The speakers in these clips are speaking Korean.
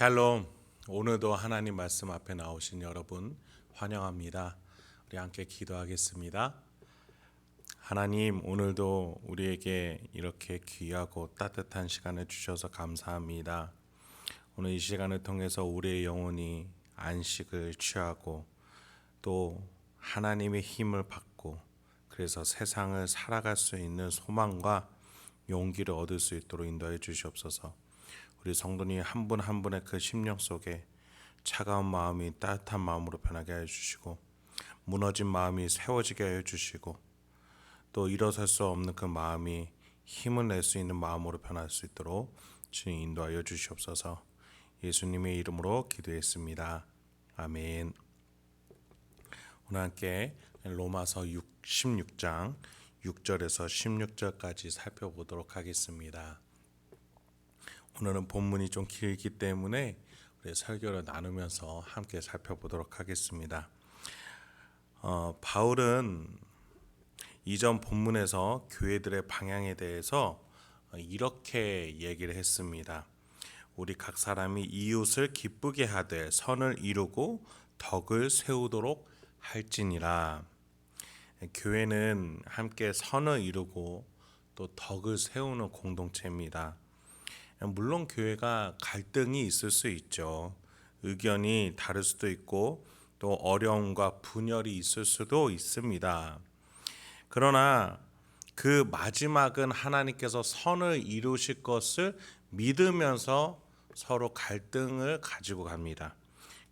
샬롬. 오늘도 하나님 말씀 앞에 나오신 여러분 환영합니다. 우리 함께 기도하겠습니다. 하나님, 오늘도 우리에게 이렇게 귀하고 따뜻한 시간을 주셔서 감사합니다. 오늘 이 시간을 통해서 우리의 영혼이 안식을 취하고 또 하나님의 힘을 받고 그래서 세상을 살아갈 수 있는 소망과 용기를 얻을 수 있도록 인도해 주시옵소서. 우리 성도님 한 분 한 분의 그 심령 속에 차가운 마음이 따뜻한 마음으로 변하게 해 주시고 무너진 마음이 세워지게 해 주시고 또 일어설 수 없는 그 마음이 힘을 낼 수 있는 마음으로 변할 수 있도록 주님 인도하여 주시옵소서. 예수님의 이름으로 기도했습니다. 아멘. 오늘 함께 로마서 16장 6절에서 16절까지 살펴보도록 하겠습니다. 오늘은 본문이 좀 길기 때문에 우리 설교를 나누면서 함께 살펴보도록 하겠습니다. 어, 바울은 이전 본문에서 교회들의 방향에 대해서 이렇게 얘기를 했습니다. 우리 각 사람이 이웃을 기쁘게 하되 선을 이루고 덕을 세우도록 할지니라. 교회는 함께 선을 이루고 또 덕을 세우는 공동체입니다. 물론 교회가 갈등이 있을 수 있죠. 의견이 다를 수도 있고 또 어려움과 분열이 있을 수도 있습니다. 그러나 그 마지막은 하나님께서 선을 이루실 것을 믿으면서 서로 갈등을 가지고 갑니다.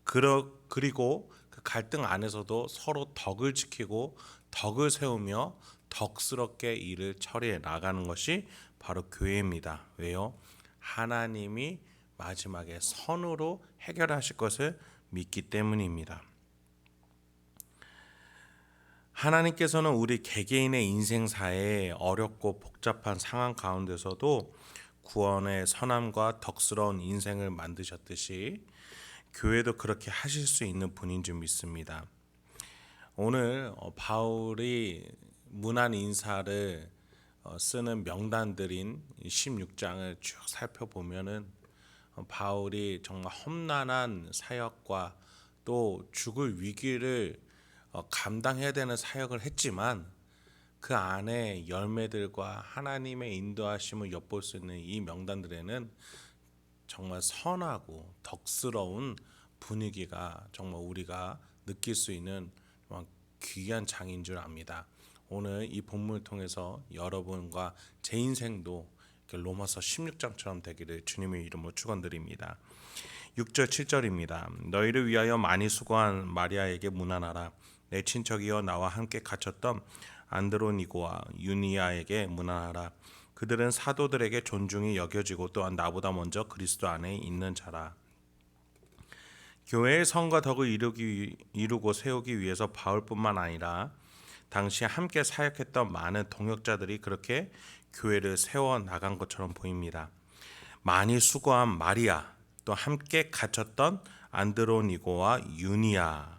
그리고 그 갈등 안에서도 서로 덕을 지키고 덕을 세우며 덕스럽게 일을 처리해 나가는 것이 바로 교회입니다. 왜요? 하나님이 마지막에 선으로 해결하실 것을 믿기 때문입니다. 하나님께서는 우리 개개인의 인생사에 어렵고 복잡한 상황 가운데서도 구원의 선함과 덕스러운 인생을 만드셨듯이 교회도 그렇게 하실 수 있는 분인 줄 믿습니다. 오늘 어, 바울이 문안 인사를 어, 쓰는 명단들인 16장을 쭉 살펴보면은 어, 바울이 정말 험난한 사역과 또 죽을 위기를 어, 감당해야 되는 사역을 했지만 그 안에 열매들과 하나님의 인도하심을 엿볼 수 있는 이 명단들에는 정말 선하고 덕스러운 분위기가 정말 우리가 느낄 수 있는 귀한 장인 줄 압니다. 오늘 이 본문을 통해서 여러분과 제 인생도 로마서 16장처럼 되기를 주님의 이름으로 축원드립니다. 6절 7절입니다. 너희를 위하여 많이 수고한 마리아에게 문안하라. 내 친척이여 나와 함께 갇혔던 안드로니고와 유니아에게 문안하라. 그들은 사도들에게 존중이 여겨지고 또한 나보다 먼저 그리스도 안에 있는 자라. 교회의 성과 덕을 이루기, 이루고 세우기 위해서 바울뿐만 아니라 당시 함께 사역했던 많은 동역자들이 그렇게 교회를 세워 나간 것처럼 보입니다. 많이 수고한 마리아, 또 함께 갇혔던 안드로니고와 유니아.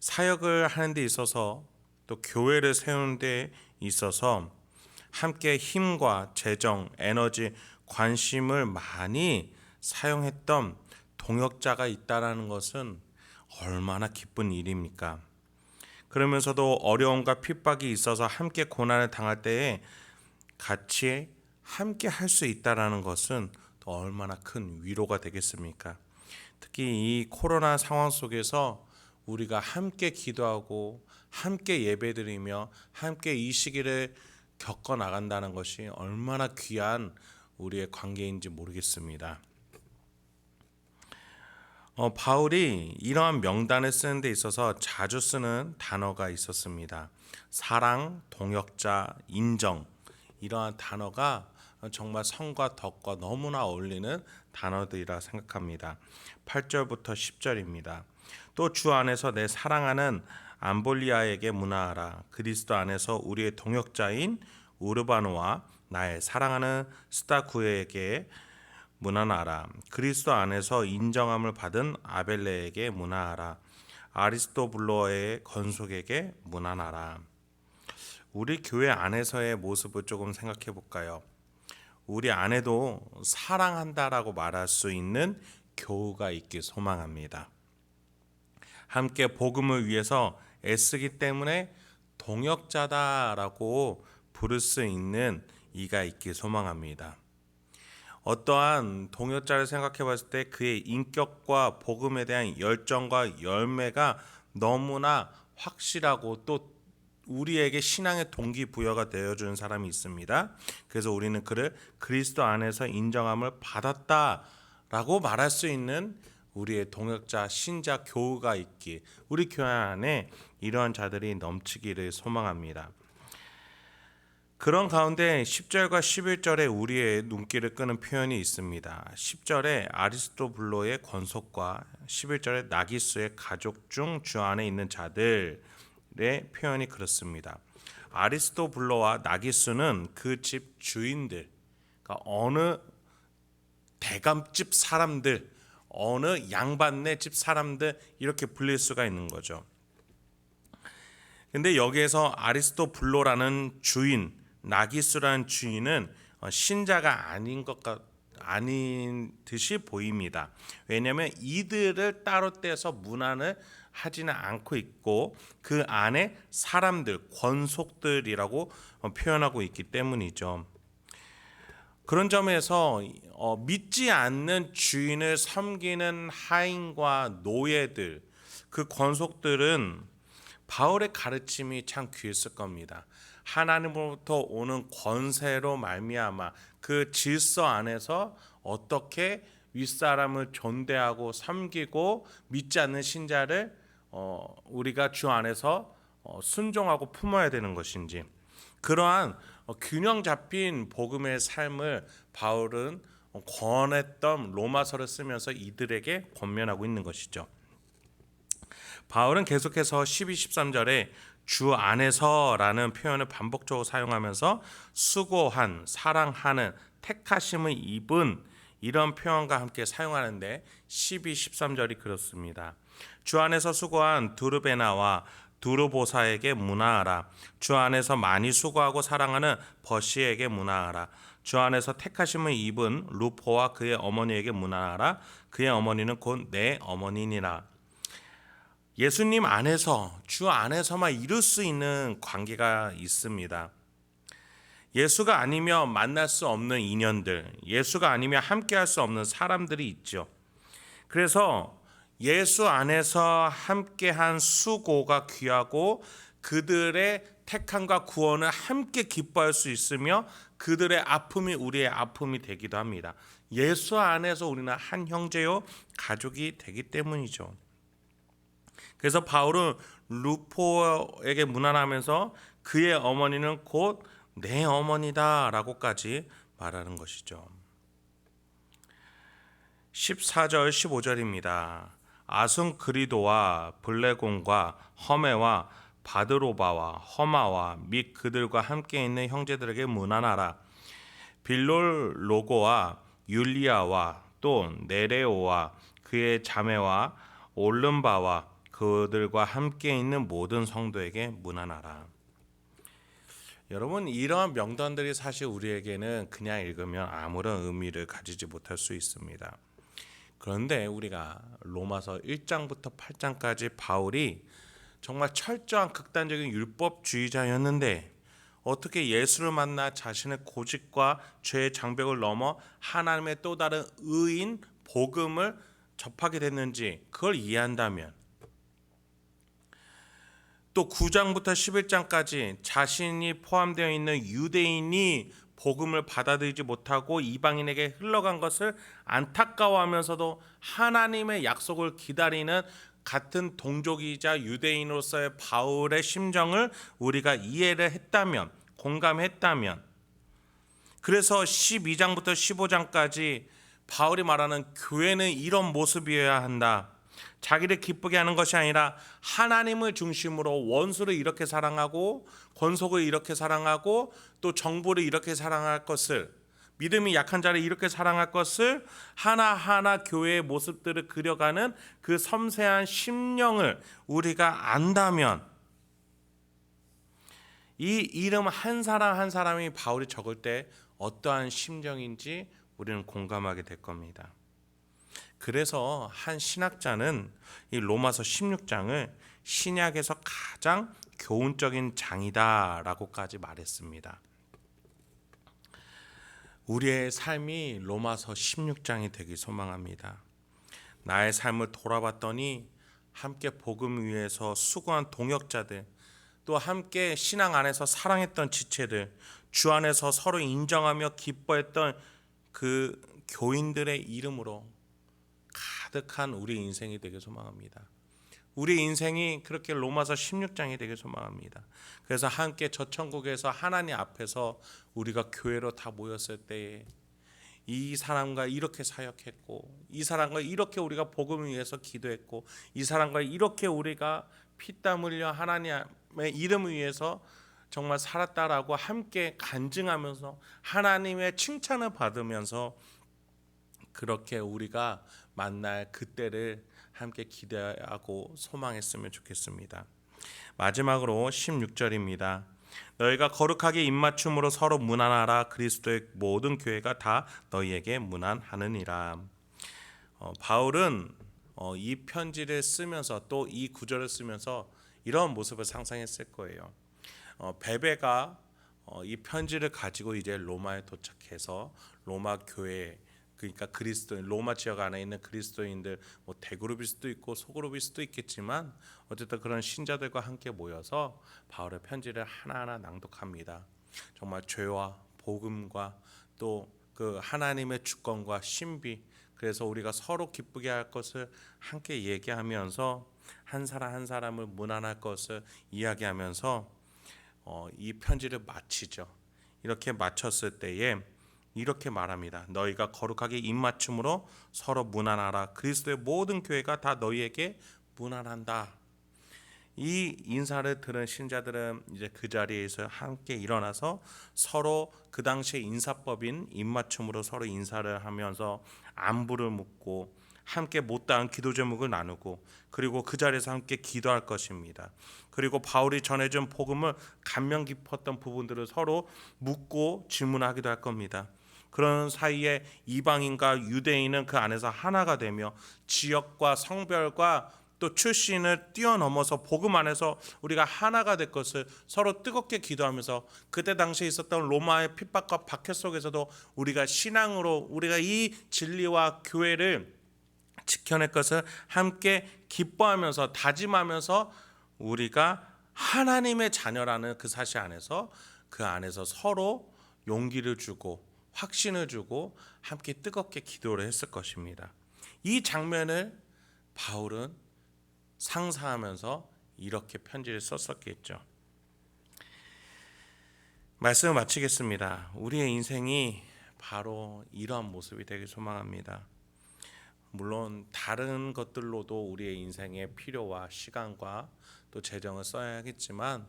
사역을 하는 데 있어서 또 교회를 세우는 데 있어서 함께 힘과 재정, 에너지, 관심을 많이 사용했던 동역자가 있다라는 것은 얼마나 기쁜 일입니까? 그러면서도 어려움과 핍박이 있어서 함께 고난을 당할 때에 같이 함께 할 수 있다라는 것은 또 얼마나 큰 위로가 되겠습니까? 특히 이 코로나 상황 속에서 우리가 함께 기도하고 함께 예배드리며 함께 이 시기를 겪어 나간다는 것이 얼마나 귀한 우리의 관계인지 모르겠습니다. 어, 바울이 이러한 명단을 쓰는 데 있어서 자주 쓰는 단어가 있었습니다. 사랑, 동역자, 인정 이러한 단어가 정말 성과 덕과 너무나 어울리는 단어들이라 생각합니다. 8절부터 10절입니다. 또 주 안에서 내 사랑하는 암볼리아에게 문화하라. 그리스도 안에서 우리의 동역자인 우르바노와 나의 사랑하는 스타쿠에게 문안하라. 그리스도 안에서 인정함을 받은 아벨레에게 문안하라. 아리스토블로의 건속에게 문안하라. 우리 교회 안에서의 모습을 조금 생각해 볼까요? 우리 안에도 사랑한다라고 말할 수 있는 교우가 있길 소망합니다. 함께 복음을 위해서 애쓰기 때문에 동역자다라고 부를 수 있는 이가 있길 소망합니다. 어떠한 동역자를 생각해 봤을 때 그의 인격과 복음에 대한 열정과 열매가 너무나 확실하고 또 우리에게 신앙의 동기부여가 되어주는 사람이 있습니다. 그래서 우리는 그를 그리스도 안에서 인정함을 받았다라고 말할 수 있는 우리의 동역자, 신자, 교우가 있기, 우리 교회 안에 이러한 자들이 넘치기를 소망합니다. 그런 가운데 10절과 11절에 우리의 눈길을 끄는 표현이 있습니다. 10절에 아리스토블로의 권속과 11절에 나기수의 가족 중 주 안에 있는 자들의 표현이 그렇습니다. 아리스토블로와 나기수는 그 집 주인들, 그러니까 어느 대감집 사람들, 어느 양반네 집 사람들 이렇게 불릴 수가 있는 거죠. 근데 여기에서 아리스토블로라는 주인, 나기수라는 주인은 어, 신자가 아닌 것 같, 아닌 듯이 보입니다. 왜냐하면 이들을 따로 떼서 문안을 하지는 않고 있고 그 안에 사람들, 권속들이라고 어, 표현하고 있기 때문이죠. 그런 점에서 어, 믿지 않는 주인을 섬기는 하인과 노예들, 그 권속들은 바울의 가르침이 참 귀했을 겁니다. 하나님으로부터 오는 권세로 말미암아 그 질서 안에서 어떻게 윗사람을 존대하고 섬기고 믿지 않는 신자를 어, 우리가 주 안에서 어, 순종하고 품어야 되는 것인지 그러한 어, 균형 잡힌 복음의 삶을 바울은 권했던 로마서를 쓰면서 이들에게 권면하고 있는 것이죠. 바울은 계속해서 12, 13절에 주 안에서라는 표현을 반복적으로 사용하면서 수고한, 사랑하는, 택하심을 입은 이런 표현과 함께 사용하는데 12, 13절이 그렇습니다. 주 안에서 수고한 두르베나와 두르보사에게 문화하라. 주 안에서 많이 수고하고 사랑하는 버시에게 문화하라. 주 안에서 택하심을 입은 루포와 그의 어머니에게 문화하라. 그의 어머니는 곧 내 어머니니라. 예수님 안에서 주 안에서만 이룰 수 있는 관계가 있습니다. 예수가 아니면 만날 수 없는 인연들, 예수가 아니면 함께할 수 없는 사람들이 있죠. 그래서 예수 안에서 함께한 수고가 귀하고 그들의 택함과 구원을 함께 기뻐할 수 있으며 그들의 아픔이 우리의 아픔이 되기도 합니다. 예수 안에서 우리는 한 형제요 가족이 되기 때문이죠. 그래서 바울은 루포에게 문안하면서 그의 어머니는 곧 내 어머니다라고까지 말하는 것이죠. 14절 15절입니다. 아순 그리도와 블레곤과 허메와 바드로바와 허마와 및 그들과 함께 있는 형제들에게 문안하라. 빌롤 로고와 율리아와 또 네레오와 그의 자매와 올름바와 그들과 함께 있는 모든 성도에게 문안하라. 여러분 이러한 명단들이 사실 우리에게는 그냥 읽으면 아무런 의미를 가지지 못할 수 있습니다. 그런데 우리가 로마서 1장부터 8장까지 바울이 정말 철저한 극단적인 율법주의자였는데 어떻게 예수를 만나 자신의 고집과 죄의 장벽을 넘어 하나님의 또 다른 의인 복음을 접하게 됐는지 그걸 이해한다면 또 9장부터 11장까지 자신이 포함되어 있는 유대인이 복음을 받아들이지 못하고 이방인에게 흘러간 것을 안타까워하면서도 하나님의 약속을 기다리는 같은 동족이자 유대인으로서의 바울의 심정을 우리가 이해를 했다면 공감했다면 그래서 12장부터 15장까지 바울이 말하는 교회는 이런 모습이어야 한다. 자기를 기쁘게 하는 것이 아니라 하나님을 중심으로 원수를 이렇게 사랑하고 권속을 이렇게 사랑하고 또 정부를 이렇게 사랑할 것을 믿음이 약한 자를 이렇게 사랑할 것을 하나하나 교회의 모습들을 그려가는 그 섬세한 심령을 우리가 안다면 이 이름 한 사람 한 사람이 바울이 적을 때 어떠한 심정인지 우리는 공감하게 될 겁니다. 그래서 한 신학자는 이 로마서 16장을 신약에서 가장 교훈적인 장이다라고까지 말했습니다. 우리의 삶이 로마서 16장이 되길 소망합니다. 나의 삶을 돌아봤더니 함께 복음 위에서 수고한 동역자들, 또 함께 신앙 안에서 사랑했던 지체들, 주 안에서 서로 인정하며 기뻐했던 그 교인들의 이름으로 가득한 우리 인생이 되길 소망합니다. 우리 인생이 그렇게 로마서 16장이 되길 소망합니다. 그래서 함께 저 천국에서 하나님 앞에서 우리가 교회로 다 모였을 때에 이 사람과 이렇게 사역했고 이 사람과 이렇게 우리가 복음을 위해서 기도했고 이 사람과 이렇게 우리가 피땀 흘려 하나님의 이름을 위해서 정말 살았다라고 함께 간증하면서 하나님의 칭찬을 받으면서 그렇게 우리가 만날 그때를 함께 기대하고 소망했으면 좋겠습니다. 마지막으로 16절입니다. 너희가 거룩하게 입맞춤으로 서로 문안하라 그리스도의 모든 교회가 다 너희에게 문안하느니라. 어, 바울은 어, 이 편지를 쓰면서 또 이 구절을 쓰면서 이런 모습을 상상했을 거예요. 어, 베베가 어, 이 편지를 가지고 이제 로마에 도착해서 로마 교회 그러니까 그리스도 로마 지역 안에 있는 그리스도인들 뭐 대그룹일 수도 있고 소그룹일 수도 있겠지만 어쨌든 그런 신자들과 함께 모여서 바울의 편지를 하나하나 낭독합니다. 정말 죄와 복음과 또 그 하나님의 주권과 신비 그래서 우리가 서로 기쁘게 할 것을 함께 얘기하면서 한 사람 한 사람을 문안할 것을 이야기하면서 어, 이 편지를 마치죠. 이렇게 마쳤을 때에 이렇게 말합니다. 너희가 거룩하게 입맞춤으로 서로 문안하라. 그리스도의 모든 교회가 다 너희에게 문안한다. 이 인사를 들은 신자들은 이제 그 자리에서 함께 일어나서 서로 그 당시의 인사법인 입맞춤으로 서로 인사를 하면서 안부를 묻고 함께 못다한 기도 제목을 나누고 그리고 그 자리에서 함께 기도할 것입니다. 그리고 바울이 전해준 복음을 감명 깊었던 부분들을 서로 묻고 질문하기도 할 겁니다. 그런 사이에 이방인과 유대인은 그 안에서 하나가 되며 지역과 성별과 또 출신을 뛰어넘어서 복음 안에서 우리가 하나가 될 것을 서로 뜨겁게 기도하면서 그때 당시에 있었던 로마의 핍박과 박해 속에서도 우리가 신앙으로 우리가 이 진리와 교회를 지켜낼 것을 함께 기뻐하면서 다짐하면서 우리가 하나님의 자녀라는 그 사실 안에서 그 안에서 서로 용기를 주고 확신을 주고 함께 뜨겁게 기도를 했을 것입니다. 이 장면을 바울은 상상하면서 이렇게 편지를 썼었겠죠. 말씀을 마치겠습니다. 우리의 인생이 바로 이러한 모습이 되길 소망합니다. 물론 다른 것들로도 우리의 인생의 필요와 시간과 또 재정을 써야겠지만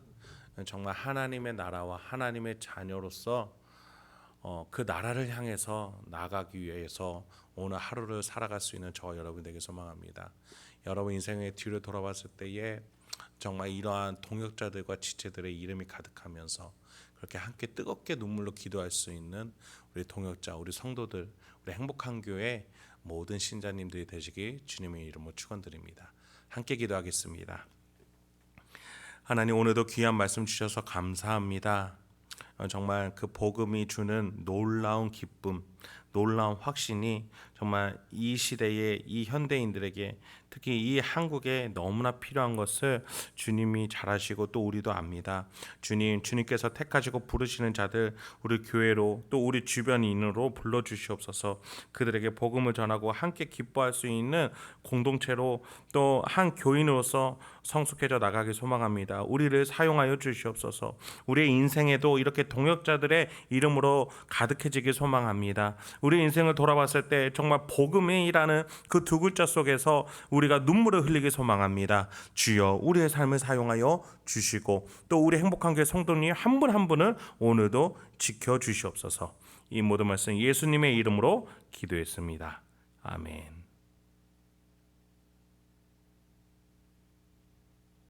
정말 하나님의 나라와 하나님의 자녀로서 어, 그 나라를 향해서 나가기 위해서 오늘 하루를 살아갈 수 있는 저 여러분 되게 소망합니다. 여러분 인생의 뒤를 돌아봤을 때에 정말 이러한 동역자들과 지체들의 이름이 가득하면서 그렇게 함께 뜨겁게 눈물로 기도할 수 있는 우리 동역자, 우리 성도들, 우리 행복한 교회 모든 신자님들이 되시기 주님의 이름으로 축원드립니다. 함께 기도하겠습니다. 하나님 오늘도 귀한 말씀 주셔서 감사합니다. 어, 정말 그 복음이 주는 놀라운 기쁨, 놀라운 확신이 정말 이 시대의 이 현대인들에게 특히 이 한국에 너무나 필요한 것을 주님이 잘 아시고 또 우리도 압니다. 주님, 주님께서 택하시고 부르시는 자들 우리 교회로 또 우리 주변인으로 불러 주시옵소서. 그들에게 복음을 전하고 함께 기뻐할 수 있는 공동체로 또 한 교인으로서 성숙해져 나가길 소망합니다. 우리를 사용하여 주시옵소서. 우리의 인생에도 이렇게 동역자들의 이름으로 가득해지길 소망합니다. 우리 인생을 돌아봤을 때 정말 복음이라는 그 두 글자 속에서 우리가 눈물을 흘리길 소망합니다. 주여 우리의 삶을 사용하여 주시고 또 우리 행복한 교회 성도님 한 분 한 분을 오늘도 지켜 주시옵소서. 이 모든 말씀 예수님의 이름으로 기도했습니다. 아멘.